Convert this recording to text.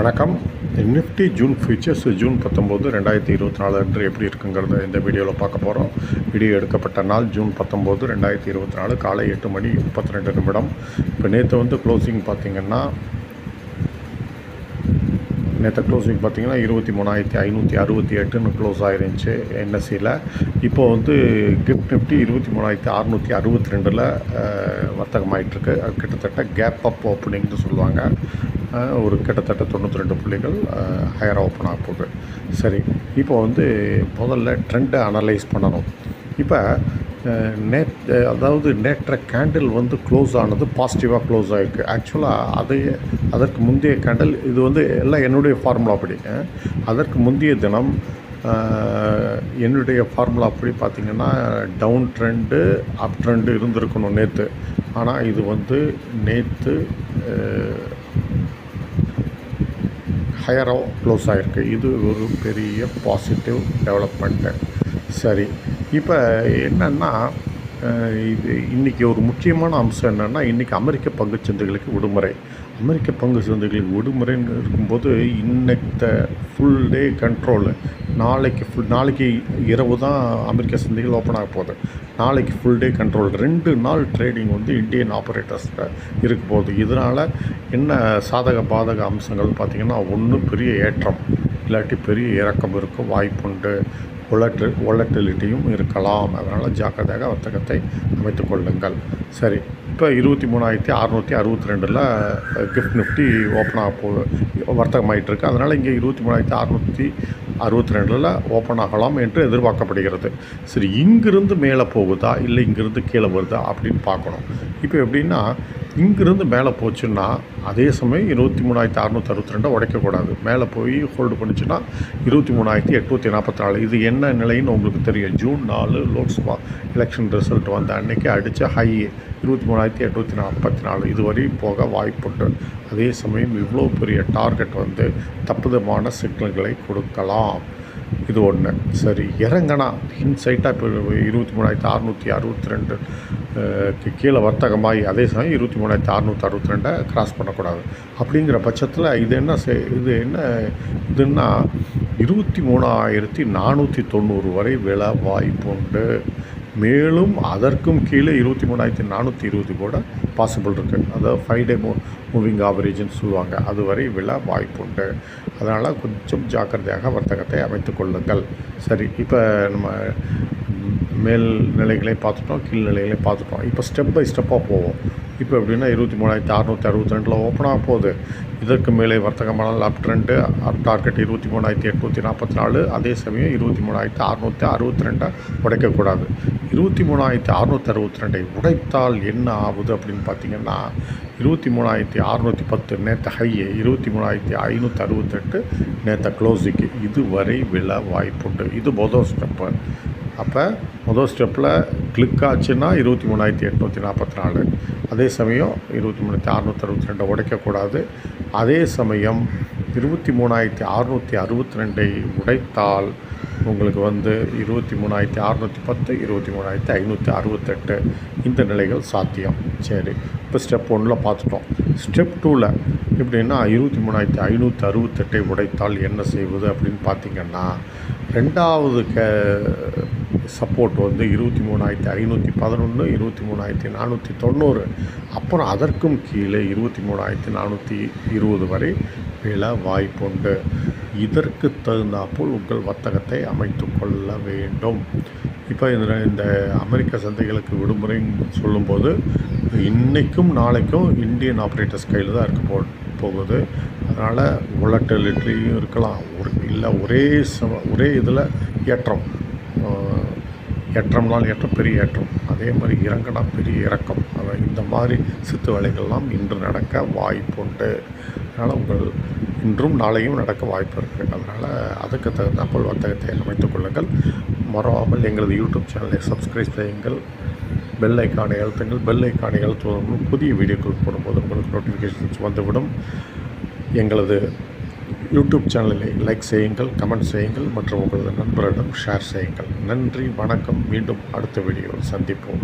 வணக்கம். Nifty June features June பத்தொம்போது ரெண்டாயிரத்தி இருபத்தி நாலு அன்று எப்படி இருக்குங்கிறத இந்த வீடியோவில் பார்க்க போகிறோம் வீடியோ எடுக்கப்பட்ட நாள் ஜூன் பத்தொம்போது ரெண்டாயிரத்தி இருபத்தி நாலு காலை எட்டு மணி முப்பத்தி ரெண்டு நிமிடம். இப்போ நேற்று வந்து க்ளோசிங் பார்த்திங்கன்னா நேற்று க்ளோசிங் பார்த்திங்கன்னா இருபத்தி மூணாயிரத்தி ஐநூற்றி அறுபத்தி எட்டுன்னு க்ளோஸ் ஆயிருந்துச்சு என்எஸ்சியில் இப்போ வந்து கிஃப்ட் நிஃப்டி இருபத்தி மூணாயிரத்தி அறுநூற்றி அறுபத்தி ரெண்டில் வர்த்தகமாயிட்டிருக்கு. அது கிட்டத்தட்ட கேப் அப் ஓப்பனிங்னு சொல்லுவாங்க. ஒரு கிட்டத்தட்ட தொண்ணூற்றி ரெண்டு புள்ளிகள் ஹையராக ஓப்பன் ஆக போகுது. சரி இப்போ வந்து முதல்ல ட்ரெண்டை அனலைஸ் பண்ணணும். இப்போ நேற்று அதாவது நேற்ற கேண்டில் வந்து க்ளோஸ் ஆனது பாசிட்டிவாக க்ளோஸ் ஆகிருக்கு ஆக்சுவலாக அதை அதற்கு முந்தைய கேண்டில் இது வந்து எல்லாம் என்னுடைய ஃபார்முலா படி. அதற்கு முந்தைய தினம் என்னுடைய ஃபார்முலா அப்படி பார்த்திங்கன்னா டவுன் ட்ரெண்டு அப் ட்ரெண்டு இருந்திருக்கணும் நேற்று ஆனால் இது வந்து நேற்று ஹையராக க்ளோஸ் ஆகிருக்கு இது ஒரு பெரிய பாசிட்டிவ் டெவலப்மெண்ட்டு சரி. இப்போ என்னென்னா இது இன்றைக்கி ஒரு முக்கியமான அம்சம் என்னென்னா இன்றைக்கி அமெரிக்க பங்குச்சந்தைகளுக்கு விடுமுறை. அமெரிக்க பங்கு சந்தைகளுக்கு விடுமுறைன்னு இருக்கும்போது இன்னத்த ஃபுல் டே கண்ட்ரோலு நாளைக்கு ஃபுல் நாளைக்கு இரவு தான் அமெரிக்க சந்தைகள் ஓப்பன் ஆக போகுது. நாளைக்கு ஃபுல் டே கண்ட்ரோல் ரெண்டு நாள் ட்ரேடிங் வந்து இந்தியன் ஆப்ரேட்டர்ஸ்க்கு இருக்க போகுது. இதனால் என்ன சாதக பாதக அம்சங்கள் பார்த்திங்கன்னா ஒன்று பெரிய ஏற்றம். இல்லாட்டி பெரிய இறக்கம் இருக்க வாய்ப்புண்டு. ஒலட்டு ஒலட்டிலிட்டியும் இருக்கலாம். அதனால் ஜாக்கிரதையாக வர்த்தகத்தை அமைத்து கொள்ளுங்கள். சரி இப்போ இருபத்தி மூணாயிரத்தி அறநூற்றி அறுபத்தி ரெண்டில் கிஃப்ட் நிஃப்டி ஓப்பன் ஆக போ வர்த்தகமாயிட்டு இருக்கு அதனால் இங்கே இருபத்தி மூணாயிரத்தி அறநூற்றி அறுபத்தி ரெண்டில் ஓப்பன் ஆகலாம் என்று எதிர்பார்க்கப்படுகிறது. சரி இங்கிருந்து மேலே போகுதா? இல்லை இங்கிருந்து கீழே வருதா? அப்படின்னு பார்க்கணும். இப்போ எப்படின்னா இங்கிருந்து மேலே போச்சுன்னா அதே சமயம் இருபத்தி மூணாயிரத்தி அறநூற்றி அறுபத்தி ரெண்டை உடைக்கக்கூடாது. மேலே போய் ஹோல்டு பண்ணிச்சுன்னா இருபத்தி மூணாயிரத்தி எட்நூற்றி நாற்பத்தி நாலு. இது என்ன நிலைன்னு உங்களுக்கு தெரியும். ஜூன் நாலு லோக்சபா எலெக்ஷன் ரிசல்ட் வந்த அன்னைக்கு அடித்த ஹை இருபத்தி மூணாயிரத்தி எட்நூற்றி நாற்பத்தி நாலு. இதுவரை போக வாய்ப்புண்டு. அதே சமயம் இவ்வளோ பெரிய டார்கெட் வந்து தப்புதமான சிக்னல்களை கொடுக்கலாம். இது ஒன்று சரி இறங்கினா இன்சைட்டாக இப்போ இருபத்தி மூணாயிரத்தி அறநூற்றி அறுபத்தி ரெண்டு கீழே வர்த்தகமாகி அதே சமயம் இருபத்தி மூணாயிரத்தி அறநூற்றி அறுபத்தி ரெண்டை கிராஸ் பண்ணக்கூடாது. அப்படிங்கிற பட்சத்தில் இது என்ன செ இது என்ன இதுன்னா இருபத்தி மூணாயிரத்தி நானூற்றி தொண்ணூறு வரை விலை வாய்ப்புண்டு. மேலும் அதற்கும் கீழே இருபத்தி மூணாயிரத்தி நானூற்றி இருபது கூட பாசிபிள் இருக்குது அதாவது ஃபைவ் டே மூ மூவிங் ஆவரேஜ்னு சொல்லுவாங்க. அதுவரை விழ வாய்ப்புண்டு அதனால் கொஞ்சம் ஜாக்கிரதையாக வர்த்தகத்தை அமைத்து கொள்ளுங்கள். சரி இப்போ நம்ம மேல் நிலைகளை பார்த்துட்டோம் கீழ் நிலைகளை பார்த்துட்டோம். இப்போ ஸ்டெப் பை ஸ்டெப்பாக போவோம். இப்போ எப்படின்னா இருபத்தி மூணாயிரத்தி அறநூற்றி அறுபத்தி ரெண்டில் ஓப்பன் ஆக போகுது. இதற்கு மேலே வர்த்தகமான லப் ட்ரெண்டு டார்கெட் இருபத்தி மூணாயிரத்தி எட்நூற்றி நாற்பத்தி நாலு அதே சமயம் இருபத்தி மூணாயிரத்தி அறநூற்றி அறுபத்தி ரெண்டை உடைக்கக்கூடாது. இருபத்தி மூணாயிரத்தி அறநூற்றி அறுபத்தி ரெண்டை உடைத்தால் என்ன ஆகுது அப்படின்னு பார்த்தீங்கன்னா இருபத்தி மூணாயிரத்தி அறநூற்றி பத்து நேற்று ஹையை இருபத்தி மூணாயிரத்தி ஐநூற்றி அறுபத்தெட்டு நேற்று க்ளோஸிக்கு இதுவரை விழ வாய்ப்புண்டு. இது மொதல் ஸ்டெப்பு அப்போ முதல் ஸ்டெப்பில் கிளிக் ஆச்சுன்னா இருபத்தி மூணாயிரத்தி எட்நூற்றி நாற்பத்தி நாலு. அதே சமயம் இருபத்தி மூணாயிரத்தி அறுநூற்றி அறுபத்தி ரெண்டை உடைக்கக்கூடாது. அதே சமயம் இருபத்தி மூணாயிரத்தி அறநூற்றி அறுபத்தி ரெண்டை உடைத்தால் உங்களுக்கு வந்து இருபத்தி மூணாயிரத்தி அறநூற்றி பத்து இருபத்தி மூணாயிரத்தி ஐநூற்றி அறுபத்தெட்டு இந்த நிலைகள் சாத்தியம். சரி. இப்போ ஸ்டெப் ஒன்றில் பார்த்துட்டோம். ஸ்டெப் டூவில் எப்படின்னா இருபத்தி மூணாயிரத்தி ஐநூற்றி அறுபத்தெட்டை உடைத்தால் என்ன செய்வது அப்படின்னு பார்த்தீங்கன்னா ரெண்டாவது க சப்போர்ட் வந்து இருபத்தி மூணாயிரத்தி ஐநூற்றி பதினொன்று இருபத்தி மூணாயிரத்தி நானூற்றி தொண்ணூறு. அப்புறம் அதற்கும் கீழே இருபத்தி மூணாயிரத்தி நானூற்றி இருபது வரை விழ வாய்ப்புண்டு. இதற்கு தகுந்தாற்போல் உங்கள் வர்த்தகத்தை அமைத்து கொள்ள வேண்டும். இப்போ இந்த இந்த அமெரிக்க சந்தைகளுக்கு விடுமுறைன்னு சொல்லும்போது இன்றைக்கும் நாளைக்கும் இந்தியன் ஆப்ரேட்டர்ஸ் கையில் தான் இருக்க போ போகுது. அதனால் ஒலட்டிலிட்டியும் இருக்கலாம். ஒரு இல்லை ஒரே சம ஒரே இதில் ஏற்றம். அஹ், ஏற்றம்னால் ஏற்றம் பெரிய ஏற்றம். அதே மாதிரி இறங்கினா பெரிய இறக்கம். அதான் இந்த மாதிரி சித்து வேலைகள்லாம் இன்று நடக்க வாய்ப்புண்டு. அதனால் உங்கள் இன்றும் நாளையும் நடக்க வாய்ப்பு இருக்குது அதனால் அதுக்கு தகுந்தாற்போல் வர்த்தகத்தை அமைத்துக் கொள்ளுங்கள். மறவாமல் எங்களது யூடியூப் சேனலை சப்ஸ்கிரைப் செய்யுங்கள். பெல் ஐக்கானை அழுத்துங்கள். பெல் ஐக்கானை அழுத்துவதன் மூலம் புதிய வீடியோக்கள் போடும்போது உங்களுக்கு நோட்டிஃபிகேஷன்ஸ் வந்துவிடும். எங்களது யூடியூப் சேனலை லைக் செய்யுங்கள் கமெண்ட் செய்யுங்கள் மற்றும் உங்களது நண்பரிடம் ஷேர் செய்யுங்கள். நன்றி வணக்கம். மீண்டும் அடுத்த வீடியோவில் சந்திப்போம்.